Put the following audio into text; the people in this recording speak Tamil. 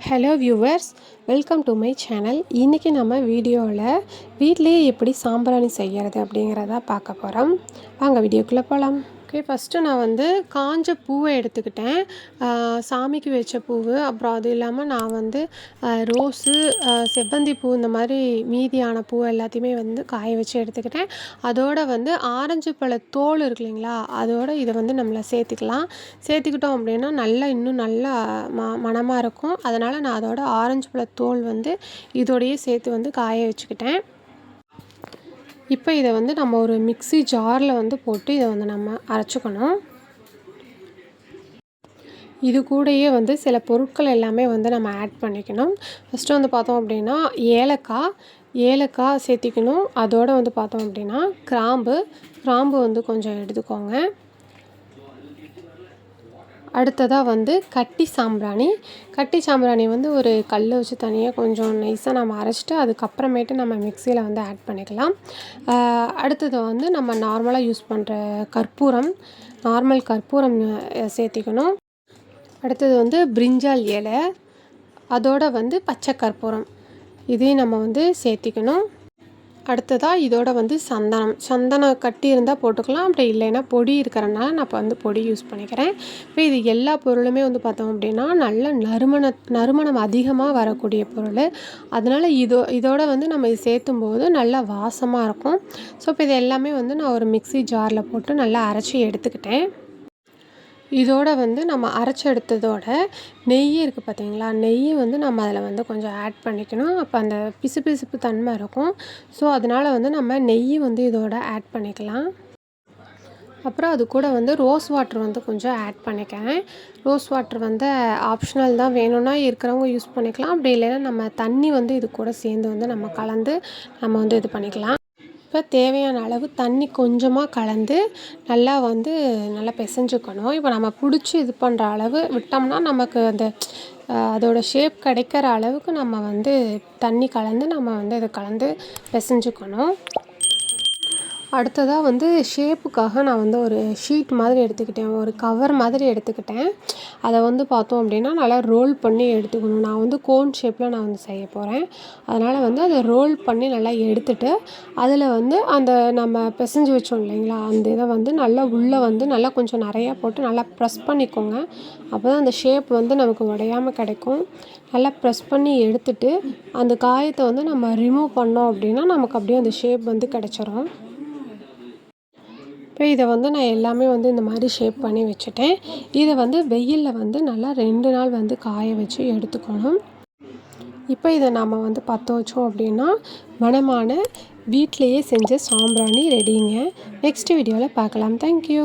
Hello viewers welcome to my channel இன்றைக்கி நம்ம வீடியோவில் வீட்டிலேயே எப்படி சாம்பிராணி செய்கிறது அப்படிங்கிறத பார்க்க போகிறோம் வாங்க வீடியோக்குள்ளே போகலாம் ஓகே ஃபஸ்ட்டு நான் வந்து காஞ்ச பூவை எடுத்துக்கிட்டேன். சாமிக்கு வச்ச பூவு. அப்புறம் அது இல்லாமல் நான் வந்து ரோஸு செவ்வந்தி பூ இந்த மாதிரி மீதியான பூ எல்லாத்தையுமே வந்து காய வச்சு எடுத்துக்கிட்டேன். அதோட வந்து ஆரஞ்சு பழ தோல் இருக்கு இல்லைங்களா அதோட இதை வந்து நம்மளை சேர்த்துக்கலாம். சேர்த்துக்கிட்டோம் அப்படின்னா நல்லா இன்னும் நல்லா ம மணமாக இருக்கும். அதனால் நான் அதோட ஆரஞ்சு பழ தோல் வந்து இதோடையே சேர்த்து வந்து காய வச்சுக்கிட்டேன். இப்போ இதை வந்து நம்ம ஒரு மிக்ஸி ஜாரில் வந்து போட்டு இதை வந்து நம்ம அரைச்சிக்கணும். இது கூடயே வந்து சில பொருட்கள் எல்லாமே வந்து நம்ம ஆட் பண்ணிக்கணும். ஃபஸ்ட்டு வந்து பார்த்தோம் அப்படின்னா ஏலக்காய் ஏலக்காய் சேர்த்திக்கணும். அதோடு வந்து பார்த்தோம் அப்படின்னா கிராம்பு. கிராம்பு வந்து கொஞ்சம் எடுத்துக்கோங்க. அடுத்ததாக வந்து கட்டி சாம்பிராணி. கட்டி சாம்பிராணி வந்து ஒரு கல் வச்சு தனியாக கொஞ்சம் நைஸாக நம்ம அரைச்சிட்டு அதுக்கப்புறமேட்டு நம்ம மிக்சியில் வந்து ஆட் பண்ணிக்கலாம். அடுத்தது வந்து நம்ம நார்மலாக யூஸ் பண்ணுற கற்பூரம். நார்மல் கற்பூரம் சேர்த்திக்கணும். அடுத்தது வந்து பிரிஞ்சால் இலை. அதோட வந்து பச்சை கற்பூரம். இதையும் நம்ம வந்து சேர்த்திக்கணும். அடுத்ததாக இதோட வந்து சந்தனம். சந்தனம் கட்டி இருந்தால் போட்டுக்கலாம். அப்படி இல்லைன்னா பொடி இருக்கிறனால நான் இப்போ வந்து பொடி யூஸ் பண்ணிக்கிறேன். இப்போ இது எல்லா பொருளுமே வந்து பார்த்தோம் அப்படின்னா நல்ல நறுமண நறுமணம் அதிகமாக வரக்கூடிய பொருள். அதனால் இதோ இதோட வந்து நம்ம இது சேர்த்தும் போது நல்லா வாசமாக இருக்கும். ஸோ இப்போ இது எல்லாமே வந்து நான் ஒரு மிக்ஸி ஜாரில் போட்டு நல்லா அரைச்சி எடுத்துக்கிட்டேன். இதோட வந்து நம்ம அரைச்சி எடுத்ததோட நெய் இருக்குது பார்த்தீங்களா நெய் வந்து நம்ம அதில் வந்து கொஞ்சம் ஆட் பண்ணிக்கணும். அப்போ அந்த பிசுபிசுப்பு தன்மை இருக்கும். ஸோ அதனால் வந்து நம்ம நெய் வந்து இதோட ஆட் பண்ணிக்கலாம். அப்புறம் அது கூட வந்து ரோஸ் வாட்டர் வந்து கொஞ்சம் ஆட் பண்ணிக்கிறேன். ரோஸ் வாட்டர் வந்து ஆப்ஷனல் தான். வேணும்னா இருக்கிறவங்க யூஸ் பண்ணிக்கலாம். அப்படி இல்லைன்னா நம்ம தண்ணி வந்து இது கூட சேர்ந்து வந்து நம்ம கலந்து நம்ம வந்து இது பண்ணிக்கலாம். இப்போ தேவையான அளவு தண்ணி கொஞ்சமாக கலந்து நல்லா வந்து நல்லா பிசைஞ்சுக்கணும். இப்போ நம்ம பிடிச்சி இது பண்ணுற அளவு விட்டோம்னா நமக்கு அந்த அதோடய ஷேப் கிடைக்கிற அளவுக்கு நம்ம வந்து தண்ணி கலந்து நம்ம வந்து இதை கலந்து பிசைஞ்சுக்கணும். அடுத்ததாக வந்து ஷேப்புக்காக நான் வந்து ஒரு ஷீட் மாதிரி எடுத்துக்கிட்டேன். ஒரு கவர் மாதிரி எடுத்துக்கிட்டேன். அதை வந்து பார்த்தோம் அப்படின்னா நல்லா ரோல் பண்ணி எடுத்துக்கணும். நான் வந்து கோன் ஷேப்பில் நான் வந்து செய்ய போகிறேன் அதனால் வந்து அதை ரோல் பண்ணி நல்லா எடுத்துட்டு அதில் வந்து அந்த நம்ம பிசைஞ்சு வச்சோம் இல்லைங்களா அந்த இதை வந்து நல்லா உள்ளே வந்து நல்லா கொஞ்சம் நிறையா போட்டு நல்லா ப்ரெஸ் பண்ணிக்கோங்க. அப்போ தான் அந்த ஷேப் வந்து நமக்கு உடையாமல் கிடைக்கும். நல்லா ப்ரெஸ் பண்ணி எடுத்துட்டு அந்த காயத்தை வந்து நம்ம ரிமூவ் பண்ணோம் அப்படின்னா நமக்கு அப்படியே அந்த ஷேப் வந்து கிடச்சிரும். இப்போ இதை வந்து நான் எல்லாமே வந்து இந்த மாதிரி ஷேப் பண்ணி வச்சுட்டேன். இதை வந்து வெயிலில் வந்து நல்லா ரெண்டு நாள் வந்து காய வச்சு எடுத்துக்கணும். இப்போ இதை நாம் வந்து பற்ற வச்சோம் அப்படின்னா மனமான வீட்டிலையே செஞ்ச சாம்பிராணி ரெடிங்க நெக்ஸ்ட் வீடியோவில் பார்க்கலாம். தேங்க்யூ